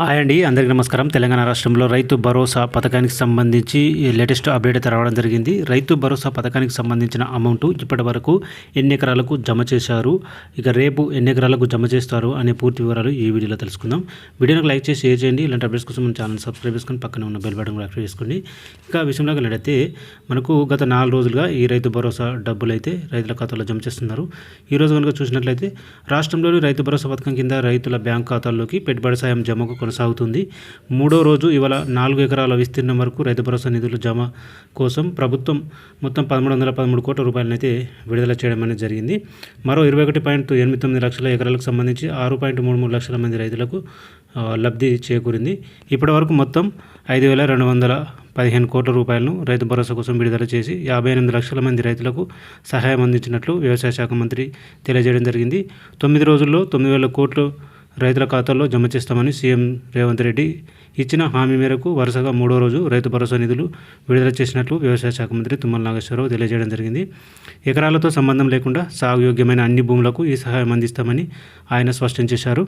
Hi అండి అందరికీ నమస్కారం. తెలంగాణ రాష్ట్రంలో రైతు భరోసా పథకానికి సంబంధించి లేటెస్ట్ అప్డేట్ అయితే రావడం జరిగింది. రైతు భరోసా పథకానికి సంబంధించిన అమౌంట్ ఇప్పటి వరకు ఎన్ని ఎకరాలకు జమ చేశారు ఇక రేపు ఎన్ని ఎకరాలకు జమ చేస్తారు అనే పూర్తి వివరాలు ఈ వీడియోలో తెలుసుకుందాం. వీడియోకి లైక్ చేసి షేర్ చేయండి. ఇలాంటి అప్డేట్స్ కోసం మన ఛానల్ సబ్స్క్రైబ్ చేసుకొని పక్కన ఉన్న బెల్ బటన్ యాక్టివ్ చేసుకోండి. ఇంకా విషయంలో వెళ్ళైతే మనకు గత నాలుగు రోజులుగా ఈ రైతు భరోసా డబ్బులు అయితే రైతుల ఖాతాలో జమ చేస్తున్నారు. ఈ రోజు కనుక చూసినట్లయితే రాష్ట్రంలోని రైతు భరోసా పథకం కింద రైతుల బ్యాంక్ ఖాతాల్లోకి పెట్టుబడి సాయం జమకు కొనసాగుతుంది. మూడో రోజు ఇవాళ నాలుగు ఎకరాల విస్తీర్ణం వరకు రైతు భరోసా నిధుల జమ కోసం ప్రభుత్వం మొత్తం పదమూడు వందల పదమూడు కోట్ల రూపాయలనైతే విడుదల చేయడం అనేది జరిగింది. మరో ఇరవై ఒకటి పాయింట్ ఎనిమిది తొమ్మిది లక్షల ఎకరాలకు సంబంధించి ఆరు పాయింట్ మూడు మూడు లక్షల మంది రైతులకు లబ్ధి చేకూరింది. ఇప్పటి వరకు మొత్తం ఐదు వేల రెండు వందల పదిహేను కోట్ల రూపాయలను రైతు భరోసా కోసం విడుదల చేసి యాభై ఎనిమిది లక్షల మంది రైతులకు సహాయం అందించినట్లు వ్యవసాయ శాఖ మంత్రి తెలియజేయడం జరిగింది. తొమ్మిది రోజుల్లో తొమ్మిది వేల కోట్లు రైతుల ఖాతాల్లో జమ చేస్తామని సీఎం రేవంత్ రెడ్డి ఇచ్చిన హామీ మేరకు వరుసగా మూడో రోజు రైతు భరోసా నిధులు విడుదల చేసినట్లు వ్యవసాయ శాఖ మంత్రి తుమ్మల నాగేశ్వరరావు తెలియజేయడం జరిగింది. ఎకరాలతో సంబంధం లేకుండా సాగు యోగ్యమైన అన్ని భూములకు ఈ సహాయం అందిస్తామని ఆయన స్పష్టం చేశారు.